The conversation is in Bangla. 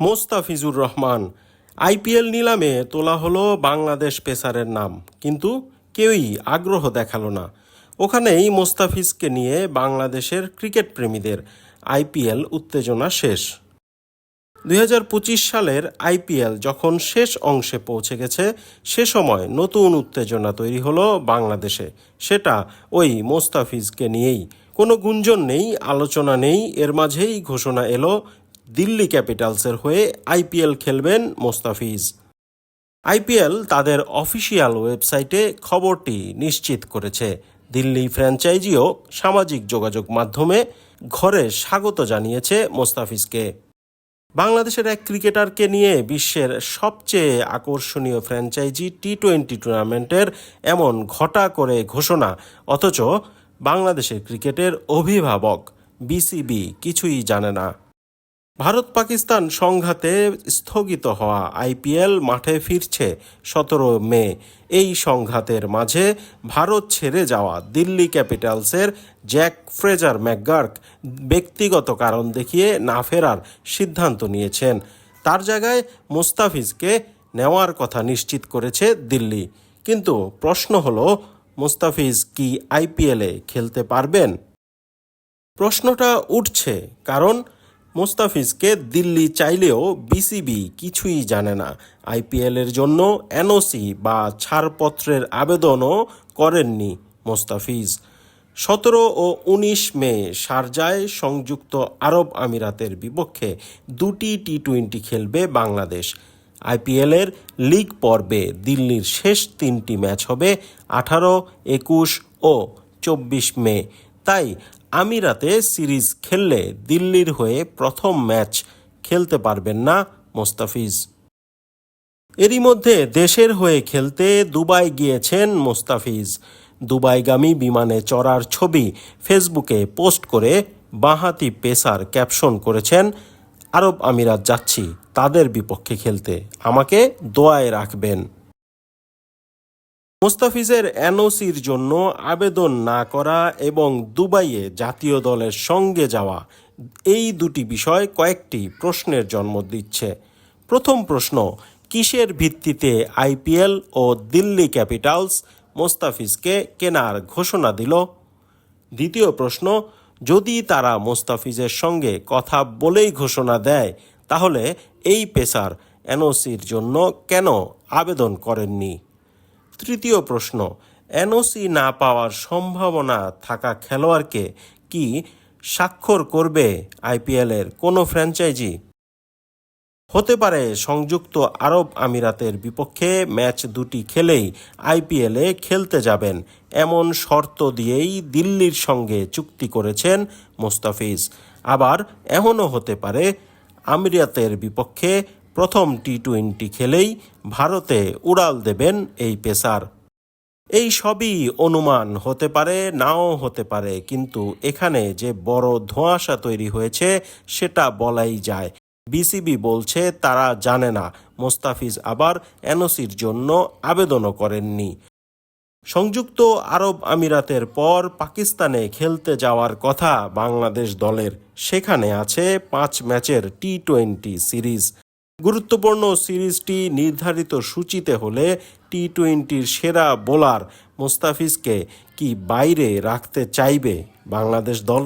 মোস্তাফিজুর রহমান। আইপিএল নিলামে তোলা হলো বাংলাদেশ পেসারের নাম। কিন্তু কেউই আগ্রহ দেখাল না। ওখানেই মোস্তাফিজকে নিয়ে বাংলাদেশের ক্রিকেট প্রেমীদের আইপিএল উত্তেজনা শেষ। দুই হাজার পঁচিশ সালের আইপিএল যখন শেষ অংশে পৌঁছে গেছে, সে সময় নতুন উত্তেজনা তৈরি হলো বাংলাদেশে। সেটা ওই মোস্তাফিজকে নিয়েই। কোনো গুঞ্জন নেই, আলোচনা নেই, এর মাঝেই ঘোষণা এলো দিল্লি ক্যাপিটালসের হয়ে আইপিএল খেলবেন মোস্তাফিজ। আইপিএল তাদের অফিসিয়াল ওয়েবসাইটে খবরটি নিশ্চিত করেছে। দিল্লি ফ্র্যাঞ্চাইজিও সামাজিক যোগাযোগ মাধ্যমে ঘরে স্বাগত জানিয়েছে মোস্তাফিজকে। বাংলাদেশের এক ক্রিকেটারকে নিয়ে বিশ্বের সবচেয়ে আকর্ষণীয় ফ্র্যাঞ্চাইজি টি টোয়েন্টি টুর্নামেন্টের এমন ঘটা করে ঘোষণা, অথচ বাংলাদেশের ক্রিকেটের অভিভাবক, বিসিবি কিছুই জানে না। ভারত পাকিস্তান সংঘাতে স্থগিত হওয়া আইপিএল মাঠে ফিরছে সতেরো মে। এই সংঘাতের মাঝে ভারত ছেড়ে যাওয়া দিল্লি ক্যাপিটালসের জ্যাক ফ্রেজার ম্যাকগার্ক ব্যক্তিগত কারণ দেখিয়ে না ফেরার সিদ্ধান্ত নিয়েছেন। তার জায়গায় মোস্তাফিজকে নেওয়ার কথা নিশ্চিত করেছে দিল্লি। কিন্তু প্রশ্ন হলো, মোস্তাফিজ কি আইপিএলে খেলতে পারবেন? প্রশ্নটা উঠছে, কারণ মোস্তাফিজকে দিল্লি চাইলেও বিসিবি কিছুই জানে না। আইপিএলের জন্য এনওসি বা ছাড়পত্রের আবেদনও করেননি মোস্তাফিজ। সতেরো ও উনিশ মে শারজায় সংযুক্ত আরব আমিরাতের বিপক্ষে দুটি টি টোয়েন্টি খেলবে বাংলাদেশ। আইপিএলের লিগ পর্বে দিল্লির শেষ তিনটি ম্যাচ হবে আঠারো, একুশ ও চব্বিশ মে। তাই আমিরাতে সিরিজ খেললে দিল্লির হয়ে প্রথম ম্যাচ খেলতে পারবেন না মোস্তাফিজ। এরই মধ্যে দেশের হয়ে খেলতে দুবাই গিয়েছেন মোস্তাফিজ। দুবাইগামী বিমানে চড়ার ছবি ফেসবুকে পোস্ট করে বাঁহাতি পেসার ক্যাপশন করেছেন, আরব আমিরাত যাচ্ছি, তাদের বিপক্ষে খেলতে। আমাকে দোয়ায় রাখবেন। মোস্তাফিজের এনওসির জন্য আবেদন না করা এবং দুবাইয়ে জাতীয় দলের সঙ্গে যাওয়া, এই দুটি বিষয় কয়েকটি প্রশ্নের জন্ম দিচ্ছে। প্রথম প্রশ্ন, কিসের ভিত্তিতে আইপিএল ও দিল্লি ক্যাপিটালস মোস্তাফিজকে কেনার ঘোষণা দিল? দ্বিতীয় প্রশ্ন, যদি তারা মোস্তাফিজের সঙ্গে কথা বলেই ঘোষণা দেয়, তাহলে এই পেসার এনওসির জন্য কেন আবেদন করেননি? তৃতীয় প্রশ্ন, এনওসি না পাওয়ার সম্ভাবনা থাকা খেলোয়াড়কে কি স্বাক্ষর করবে আইপিএলের কোনো ফ্র্যাঞ্চাইজি? হতে পারে সংযুক্ত আরব আমিরাতের বিপক্ষে ম্যাচ দুটি খেলেই আইপিএলে খেলতে যাবেন, এমন শর্ত দিয়েই দিল্লির সঙ্গে চুক্তি করেছেন মোস্তাফিজ। আবার এমনও হতে পারে আমিরাতের বিপক্ষে প্রথম টি টোয়েন্টি খেলেই ভারতে উড়াল দেবেন এই পেসার। এই সবই অনুমান হতে পারে, নাও হতে পারে, কিন্তু এখানে যে বড় ধোঁয়াশা তৈরি হয়েছে, সেটা বলাই যায়। বিসিবি বলছে তারা জানে না, মোস্তাফিজ আবার এনওসির জন্য আবেদনও করেননি। সংযুক্ত আরব আমিরাতের পর পাকিস্তানে খেলতে যাওয়ার কথা বাংলাদেশ দলের। সেখানে আছে পাঁচ ম্যাচের টি টোয়েন্টি সিরিজ। গুরুত্বপূর্ণ সিরিজটি নির্ধারিত সূচিতে হলে টি টোয়েন্টির সেরা বোলার মোস্তাফিজকে কি বাইরে রাখতে চাইবে বাংলাদেশ দল?